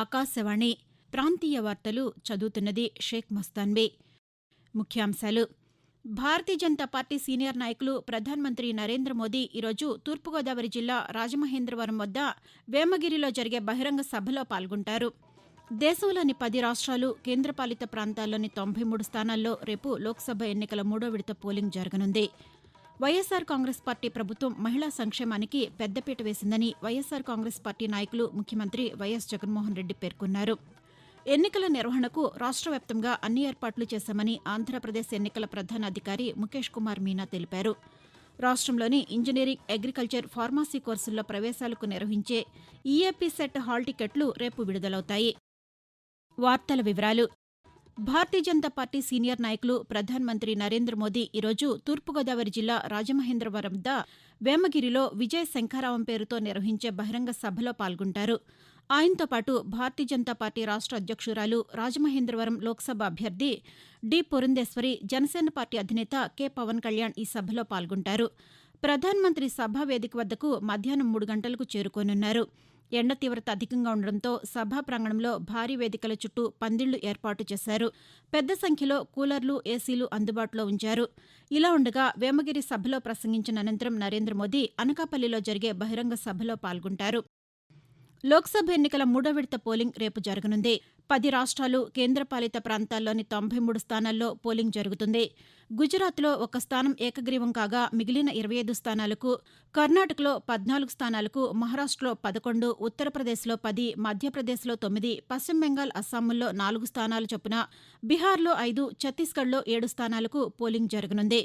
ఆకాశవాణి ప్రాంతీయ వార్తలు చదువుతున్నది షేక్ మస్తాన్బీ. ముఖ్యాంశాలు. భారతీయ జనతా పార్టీ సీనియర్ నాయకులు ప్రధానమంత్రి నరేంద్ర మోదీ ఈరోజు తూర్పుగోదావరి జిల్లా రాజమహేంద్రవరం వద్ద వేమగిరిలో జరిగే బహిరంగ సభలో పాల్గొంటారు. దేశంలోని పది రాష్ట్రాలు కేంద్రపాలిత ప్రాంతాల్లోని తొంభై మూడు స్థానాల్లో రేపు లోక్సభ ఎన్నికల మూడో విడత పోలింగ్ జరగనుంది. వైఎస్సార్ కాంగ్రెస్ పార్టీ ప్రభుత్వం మహిళా సంక్షేమానికి పెద్దపీట వేసిందని వైఎస్సార్ కాంగ్రెస్ పార్టీ నాయకులు ముఖ్యమంత్రి వైఎస్ జగన్మోహన్ రెడ్డి పేర్కొన్నారు. ఎన్నికల నిర్వహణకు రాష్ట్ర వ్యాప్తంగా అన్ని ఏర్పాట్లు చేశామని ఆంధ్రప్రదేశ్ ఎన్నికల ప్రధాన అధికారి ముఖేష్ కుమార్ మీనా తెలిపారు. రాష్ట్రంలోని ఇంజనీరింగ్ అగ్రికల్చర్ ఫార్మసీ కోర్సుల్లో ప్రవేశాలకు నిర్వహించే ఈఏపీ సెట్ హాల్ టికెట్లు రేపు విడుదలవుతాయి. వార్తల వివరాలు భారతీయ జనతా పార్టీ సీనియర్ నాయకులు ప్రధానమంత్రి నరేంద్ర మోదీ ఈరోజు తూర్పుగోదావరి జిల్లా రాజమహేంద్రవరం వద్ద వేమగిరిలో విజయ్ శంఖారావం పేరుతో నిర్వహించే బహిరంగ సభలో పాల్గొంటారు. ఆయనతో పాటు భారతీయ జనతా పార్టీ రాష్ట్ర అధ్యక్షురాలు రాజమహేంద్రవరం లోక్సభ అభ్యర్థి డి పురంధేశ్వరి జనసేన పార్టీ అధినేత కె పవన్ కళ్యాణ్ ఈ సభలో పాల్గొంటారు. ప్రధానమంత్రి సభా వేదిక వద్దకు మధ్యాహ్నం మూడు గంటలకు చేరుకోనున్నారు. ఎండ తీవ్రత అధికంగా ఉండడంతో సభా ప్రాంగణంలో భారీ వేదికల చుట్టూ పందిళ్ళు ఏర్పాటు చేశారు. పెద్ద సంఖ్యలో కూలర్లు ఏసీలు అందుబాటులో ఉంచారు. ఇలా ఉండగా వేమగిరి సభలో ప్రసంగించిన అనంతరం నరేంద్ర మోదీ అనకాపల్లిలో జరిగే బహిరంగ సభలో పాల్గొంటారు. లోక్సభ ఎన్నికల మూడో విడత పోలింగ్ రేపు జరగనుంది. పది రాష్ట్రాలు కేంద్రపాలిత ప్రాంతాల్లోని తొంభై మూడు స్థానాల్లో పోలింగ్ జరుగుతుంది. గుజరాత్లో ఒక స్థానం ఏకగ్రీవం కాగా మిగిలిన ఇరవై ఐదు స్థానాలకు కర్ణాటకలో పద్నాలుగు స్థానాలకు మహారాష్టలో పదకొండు ఉత్తరప్రదేశ్లో పది మధ్యప్రదేశ్లో తొమ్మిది పశ్చిమ బెంగాల్ అస్సాంలో నాలుగు స్థానాలు చొప్పున బీహార్లో ఐదు ఛత్తీస్గఢ్లో ఏడు స్థానాలకు పోలింగ్ జరగనుంది.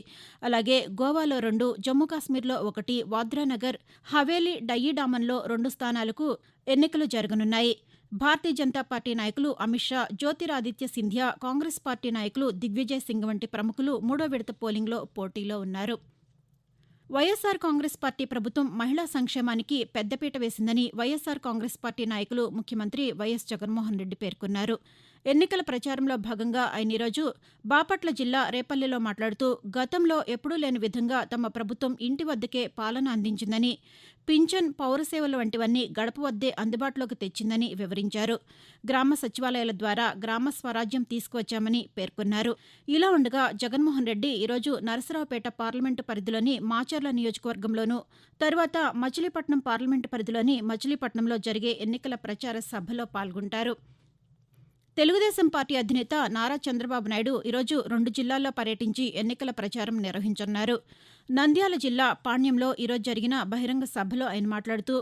అలాగే గోవాలో రెండు జమ్మూ కాశ్మీర్లో ఒకటి వాద్రానగర్ హవేలీ డయ్యీడామన్లో రెండు స్థానాలకు ఎన్నికలు జరగనున్నాయి. భారతీయ జనతా పార్టీ నాయకులు అమిత్ షా జ్యోతిరాదిత్య సింధియా కాంగ్రెస్ పార్టీ నాయకులు దిగ్విజయ్ సింగ్ వంటి ప్రముఖులు మూడో విడత పోలింగ్లో పోటీలో ఉన్నారు. వైఎస్సార్ కాంగ్రెస్ పార్టీ ప్రభుత్వం మహిళా సంక్షేమానికి పెద్దపీట వేసిందని వైఎస్సార్ కాంగ్రెస్ పార్టీ నాయకులు ముఖ్యమంత్రి వైఎస్ జగన్మోహన్ రెడ్డి పేర్కొన్నారు. ఎన్నికల ప్రచారంలో భాగంగా ఆయన ఈరోజు బాపట్ల జిల్లా రేపల్లెలో మాట్లాడుతూ గతంలో ఎప్పుడూ లేని విధంగా తమ ప్రభుత్వం ఇంటి వద్దకే పాలన అందించిందని పింఛన్ పౌరసేవలు వంటివన్నీ గడప వద్దే అందుబాటులోకి తెచ్చిందని వివరించారు. గ్రామ సచివాలయాల ద్వారా గ్రామ స్వరాజ్యం తీసుకువచ్చామని పేర్కొన్నారు. ఇలా ఉండగా జగన్మోహన్ రెడ్డి ఈరోజు నరసరావుపేట పార్లమెంటు పరిధిలోని మాచర్ల నియోజకవర్గంలోనూ తరువాత మచిలీపట్నం పార్లమెంటు పరిధిలోని మచిలీపట్నంలో జరిగే ఎన్నికల ప్రచార సభలో పాల్గొంటారు. తెలుగుదేశం పార్టీ అధినేత నారా చంద్రబాబు నాయుడు ఈరోజు రెండు జిల్లాల్లో పర్యటించి ఎన్నికల ప్రచారం నిర్వహించనున్నారు. నంద్యాల జిల్లా పాణ్యంలో ఈరోజు జరిగిన బహిరంగ సభలో ఆయన మాట్లాడుతూ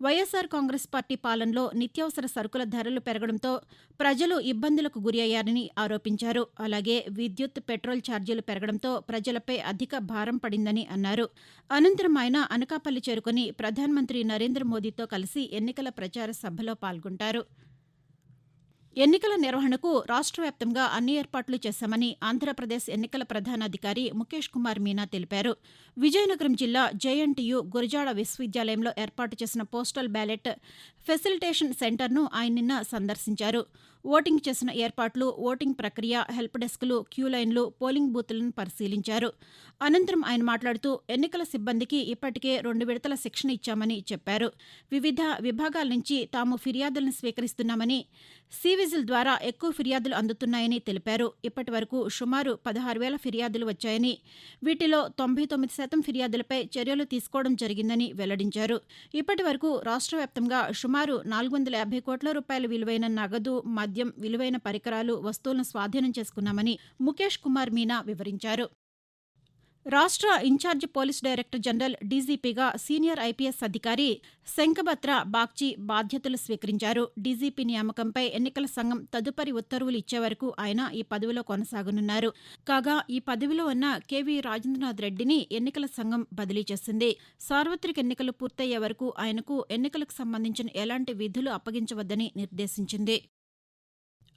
వైఎస్సార్ కాంగ్రెస్ పార్టీ పాలనలో నిత్యావసర సరుకుల ధరలు పెరగడంతో ప్రజలు ఇబ్బందులకు గురి అయ్యారని ఆరోపించారు. అలాగే విద్యుత్ పెట్రోల్ ఛార్జీలు పెరగడంతో ప్రజలపై అధిక భారం పడిందని అన్నారు. అనంతరం ఆయన అనకాపల్లి చేరుకుని ప్రధానమంత్రి నరేంద్ర మోదీతో కలిసి ఎన్నికల ప్రచార సభలో పాల్గొంటారు. ఎన్నికల నిర్వహణకు రాష్ట్ర వ్యాప్తంగా అన్ని ఏర్పాట్లు చేశామని ఆంధ్రప్రదేశ్ ఎన్నికల ప్రధానాధికారి ముఖేష్ కుమార్ మీనా తెలిపారు. విజయనగరం జిల్లా జేఎన్టీయు గురజాడ విశ్వవిద్యాలయంలో ఏర్పాటు చేసిన పోస్టల్ బ్యాలెట్ ఫెసిలిటేషన్ సెంటర్ను ఆయన నిన్న సందర్శించారు. ఓటింగ్ చేసిన ఏర్పాట్లు ఓటింగ్ ప్రక్రియ హెల్ప్ డెస్క్లు క్యూ లైన్లు పోలింగ్ బూత్లను పరిశీలించారు. అనంతరం ఆయన మాట్లాడుతూ ఎన్నికల సిబ్బందికి ఇప్పటికే రెండు విడతల శిక్షణ ఇచ్చామని చెప్పారు. వివిధ విభాగాల నుంచి తాము ఫిర్యాదులను స్వీకరిస్తున్నామని సివిజిల్ ద్వారా ఎక్కువ ఫిర్యాదులు అందుతున్నాయని తెలిపారు. ఇప్పటి వరకు సుమారు పదహారు వేల ఫిర్యాదులు వచ్చాయని వీటిలో తొంభై తొమ్మిది శాతం ఫిర్యాదులపై చర్యలు తీసుకోవడం జరిగిందని వెల్లడించారు. ఇప్పటి వరకు రాష్ట్ర వ్యాప్తంగా సుమారు నాలుగు వందల యాభై కోట్ల రూపాయల విలువైన నగదు మద్యం విలువైన పరికరాలు వస్తువులను స్వాధీనం చేసుకున్నామని ముఖేష్ కుమార్ మీనా వివరించారు. రాష్ట్ర ఇన్ఛార్జి పోలీస్ డైరెక్టర్ జనరల్ డీజీపీగా సీనియర్ ఐపీఎస్ అధికారి శంఖభత్ర బాగ్చి బాధ్యతలు స్వీకరించారు. డీజీపీ నియామకంపై ఎన్నికల సంఘం తదుపరి ఉత్తర్వులు ఇచ్చే వరకు ఆయన ఈ పదవిలో కొనసాగనున్నారు. కాగా ఈ పదవిలో ఉన్న కేవీ రాజేంద్రనాథ్ రెడ్డిని ఎన్నికల సంఘం బదిలీ చేసింది. సార్వత్రిక ఎన్నికలు పూర్తయ్యే వరకు ఆయనకు ఎన్నికలకు సంబంధించిన ఎలాంటి విధులు అప్పగించవద్దని నిర్దేశించింది.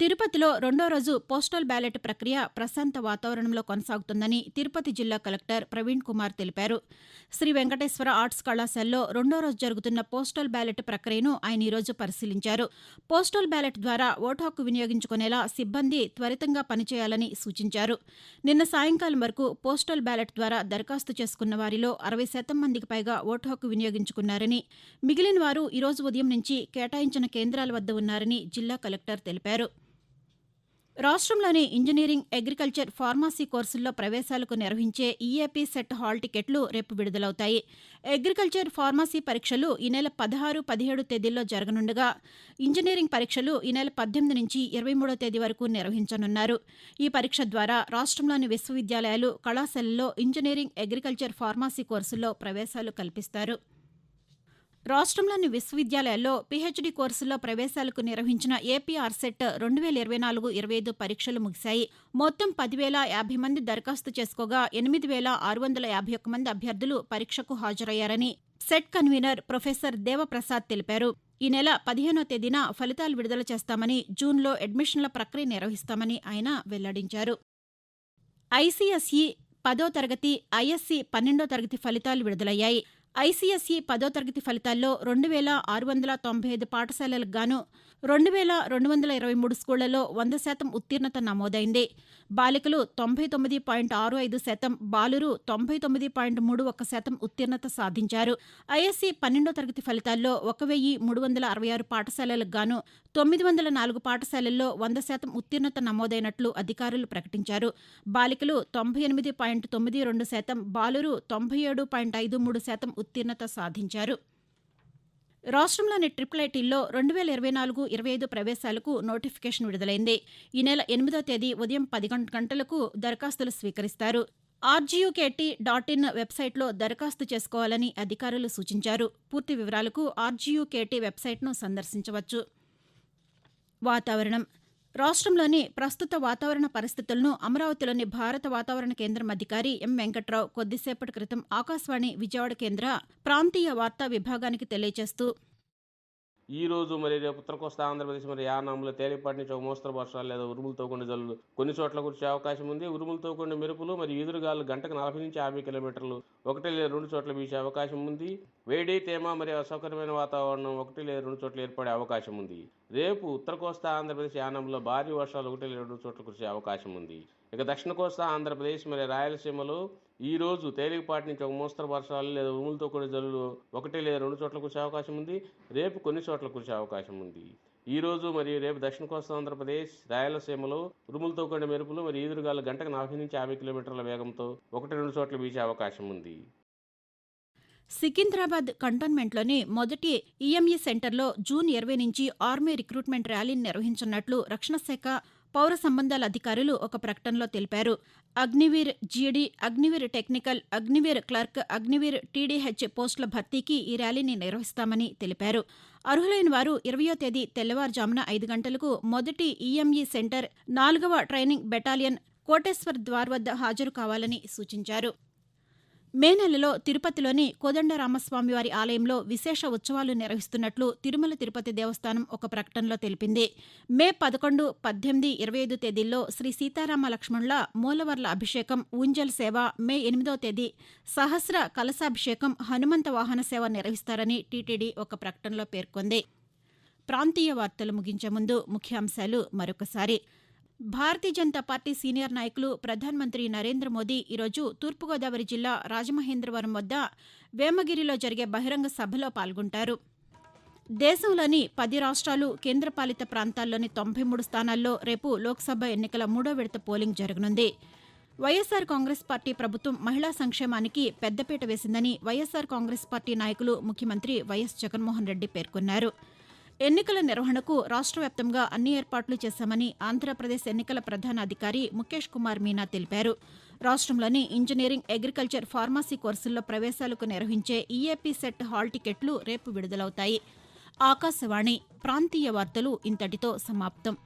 తిరుపతిలో రెండో రోజు పోస్టల్ బ్యాలెట్ ప్రక్రియ ప్రశాంత వాతావరణంలో కొనసాగుతుందని తిరుపతి జిల్లా కలెక్టర్ ప్రవీణ్ కుమార్ తెలిపారు. శ్రీ వెంకటేశ్వర ఆర్ట్స్ కళాశాలలో రెండో రోజు జరుగుతున్న పోస్టల్ బ్యాలెట్ ప్రక్రియను ఆయన ఈరోజు పరిశీలించారు. పోస్టల్ బ్యాలెట్ ద్వారా ఓటు హక్కు వినియోగించుకునేలా సిబ్బంది త్వరితంగా పనిచేయాలని సూచించారు. నిన్న సాయంకాలం వరకు పోస్టల్ బ్యాలెట్ ద్వారా దరఖాస్తు చేసుకున్న వారిలో అరవై శాతం మందికి పైగా ఓటు హక్కు వినియోగించుకున్నారని మిగిలిన వారు ఈరోజు ఉదయం నుంచి కేటాయించిన కేంద్రాల వద్ద ఉన్నారని జిల్లా కలెక్టర్ తెలిపారు. రాష్ట్రంలోని ఇంజనీరింగ్ అగ్రికల్చర్ ఫార్మసీ కోర్సుల్లో ప్రవేశాలకు నిర్వహించే ఈఏపీ సెట్ హాల్ టికెట్లు రేపు విడుదలవుతాయి. అగ్రికల్చర్ ఫార్మసీ పరీక్షలు ఈ నెల పదహారు పదిహేడు తేదీల్లో జరగనుండగా ఇంజనీరింగ్ పరీక్షలు ఈ నెల పద్దెనిమిది నుంచి ఇరవై మూడో తేదీ వరకు నిర్వహించనున్నారు. ఈ పరీక్ష ద్వారా రాష్ట్రంలోని విశ్వవిద్యాలయాలు కళాశాలల్లో ఇంజనీరింగ్ అగ్రికల్చర్ ఫార్మసీ కోర్సుల్లో ప్రవేశాలు కల్పిస్తారు. రాష్ట్రంలోని విశ్వవిద్యాలయాల్లో పీహెచ్డీ కోర్సుల్లో ప్రవేశాలకు నిర్వహించిన ఏపీఆర్ సెట్ రెండు వేల ఇరవై నాలుగు ఇరవై ఐదు పరీక్షలు ముగిశాయి. మొత్తం పదివేల యాభై మంది దరఖాస్తు చేసుకోగా ఎనిమిది వేల ఆరు వందల యాభై ఒక్క మంది అభ్యర్థులు పరీక్షకు హాజరయ్యారని సెట్ కన్వీనర్ ప్రొఫెసర్ దేవప్రసాద్ తెలిపారు. ఈ నెల పదిహేనో తేదీన ఫలితాలు విడుదల చేస్తామని జూన్లో అడ్మిషన్ల ప్రక్రియ నిర్వహిస్తామని ఆయన వెల్లడించారు. ఐసీఎస్ఈ పదో తరగతి ఐఎస్సీ పన్నెండో తరగతి ఫలితాలు విడుదలయ్యాయి. ఐసీఎస్ఈ పదో తరగతి ఫలితాల్లో రెండు వేల ఆరు వందల తొంభై ఐదు పాఠశాలలకు గాను రెండు వేల రెండు వందల ఇరవై మూడు స్కూళ్ళలో వంద శాతం ఉత్తీర్ణత నమోదైంది. బాలికలు తొంభై తొమ్మిది పాయింట్ ఆరు ఐదు శాతం బాలురు తొంభై తొమ్మిది పాయింట్ మూడు ఒక శాతం ఉత్తీర్ణత సాధించారు. ఐఎస్సీ పన్నెండో తరగతి ఫలితాల్లో ఒక వెయ్యి మూడు వందల అరవై ఆరు పాఠశాలలకు గాను తొమ్మిది వందల నాలుగు పాఠశాలల్లో వంద శాతం ఉత్తీర్ణత నమోదైనట్లు అధికారులు ప్రకటించారు. బాలికలు తొంభై ఎనిమిది పాయింట్ తొమ్మిది రెండు శాతం బాలురు తొంభై ఏడు పాయింట్ ఐదు మూడు శాతం ఉత్తీర్ణత సాధించారు. రాష్ట్రంలోని ట్రిపుల్ ఐటీల్లో రెండు వేల ఇరవై నాలుగు ఇరవై ఐదు ప్రవేశాలకు నోటిఫికేషన్ విడుదలైంది. ఈ నెల ఎనిమిదో తేదీ ఉదయం పది గంటలకు దరఖాస్తులు స్వీకరిస్తారు. ఆర్జీయూకేటీ డాట్ ఇన్ వెబ్సైట్లో దరఖాస్తు చేసుకోవాలని అధికారులు సూచించారు. పూర్తి వివరాలకు ఆర్జీయూకేటీ వెబ్సైట్ను సందర్శించవచ్చు. వాతావరణం రాష్ట్రంలోని ప్రస్తుత వాతావరణ పరిస్థితులను అమరావతిలోని భారత వాతావరణ కేంద్రం అధికారి ఎం వెంకట్రావు కొద్దిసేపటి క్రితం ఆకాశవాణి విజయవాడ కేంద్ర ప్రాంతీయ వార్తా విభాగానికి తెలియజేస్తూ ఈ రోజు మరి రేపు ఉత్తర కోస్తా ఆంధ్రప్రదేశ్ మరి యానాంలో తేలిపాటి నుంచి ఒక మోస్తరు వర్షాలు లేదా ఉరుములతో కొన్ని జల్లులు కొన్ని చోట్ల కురిసే అవకాశం ఉంది. ఉరుములతో కొన్ని మెరుపులు మరియు ఈదురుగాలు గంటకు నలభై నుంచి యాభై కిలోమీటర్లు ఒకటి లేదా రెండు చోట్ల వీసే అవకాశం ఉంది. వేడి తేమ మరియు అసౌకర్యమైన వాతావరణం ఒకటి లేదా రెండు చోట్ల ఏర్పడే అవకాశం ఉంది. రేపు ఉత్తర కోస్తా ఆంధ్రప్రదేశ్ యానంలో భారీ వర్షాలు ఒకటి లేదా రెండు చోట్ల కురిసే అవకాశం ఉంది. ఇక దక్షిణ కోస్తా ఆంధ్రప్రదేశ్ మరియు రాయలసీమలో ఈ రోజు తేలికపాటి నుంచి ఒక మోస్తరు వర్షాలు లేదా ఉరుములతో కూడిన జల్లులు ఒకటి లేదా రెండు చోట్ల కురిసే అవకాశం ఉంది. రేపు కొన్ని చోట్ల కురిసే అవకాశం ఉంది. ఈ రోజు మరియు రేపు దక్షిణ కోస్తా ఆంధ్రప్రదేశ్ రాయలసీమలో ఉరుములతో కూడిన మెరుపులు మరియు ఈదురుగాలు గంటకు నలభై నుంచి యాభై కిలోమీటర్ల వేగంతో ఒకటి రెండు చోట్ల వీచే అవకాశం ఉంది. సికింద్రాబాద్ కంటోన్మెంట్లోని మొదటి ఈఎంఈ సెంటర్లో జూన్ ఇరవై నుంచి ఆర్మీ రిక్రూట్మెంట్ ర్యాలీని నిర్వహించనున్నట్లు రక్షణ శాఖ పౌర సంబంధాల అధికారులు ఒక ప్రకటనలో తెలిపారు. Agniveer GD Agniveer technical Agniveer clerk Agniveer TDH పోస్టుల భర్తీకి ఈ ర్యాలీని నిర్వహిస్తామని తెలిపారు. అర్హులైన వారు ఇరవయో తేదీ తెల్లవారుజామున ఐదు గంటలకు మొదటి ఈఎంఈ సెంటర్ నాలుగవ ట్రైనింగ్ బెటాలియన్ కోటేశ్వర్ ద్వార్ వద్ద హాజరు కావాలని సూచించారు. మే నెలలో తిరుపతిలోని కోదండరామస్వామివారి ఆలయంలో విశేష ఉత్సవాలు నిర్వహిస్తున్నట్లు తిరుమల తిరుపతి దేవస్థానం ఒక ప్రకటనలో తెలిపింది. మే పదకొండు పద్దెనిమిది ఇరవై ఐదు తేదీల్లో శ్రీ సీతారామ లక్ష్మణుల మూలవర్ల అభిషేకం ఊంజల్ సేవ మే ఎనిమిదో తేదీ సహస్ర కలశాభిషేకం హనుమంత వాహన సేవ నిర్వహిస్తారని టీటీడీ ఒక ప్రకటనలో పేర్కొంది. ప్రాంతీయ వార్తలు ముగించే ముందు ముఖ్యాంశాలు మరొకసారి. భారతీయ జనతా పార్టీ సీనియర్ నాయకులు ప్రధానమంత్రి నరేంద్ర మోదీ ఈరోజు తూర్పుగోదావరి జిల్లా రాజమహేంద్రవరం వద్ద వేమగిరిలో జరిగే బహిరంగ సభలో పాల్గొంటారు. దేశంలోని పది రాష్ట్రాలు కేంద్రపాలిత ప్రాంతాల్లోని తొంభై మూడు స్థానాల్లో రేపు లోక్సభ ఎన్నికల మూడో విడత పోలింగ్ జరగనుంది. వైఎస్సార్ కాంగ్రెస్ పార్టీ ప్రభుత్వం మహిళా సంక్షేమానికి పెద్దపీట వేసిందని వైఎస్సార్ కాంగ్రెస్ పార్టీ నాయకులు ముఖ్యమంత్రి వైఎస్ జగన్మోహన్ రెడ్డి పేర్కొన్నారు. ఎన్నికల నిర్వహణకు రాష్ట్ర వ్యాప్తంగా అన్ని ఏర్పాట్లు చేశామని ఆంధ్రప్రదేశ్ ఎన్నికల ప్రధాన అధికారి ముఖేష్ కుమార్ మీనా తెలిపారు. రాష్ట్రంలోని ఇంజనీరింగ్ అగ్రికల్చర్ ఫార్మసీ కోర్సుల్లో ప్రవేశాలకు నిర్వహించే ఈఏపీ సెట్ హాల్ టికెట్లు రేపు విడుదలవుతాయి. ఆకాశవాణి ప్రాంతీయ వార్తలు ఇంతటితో సమాప్తం.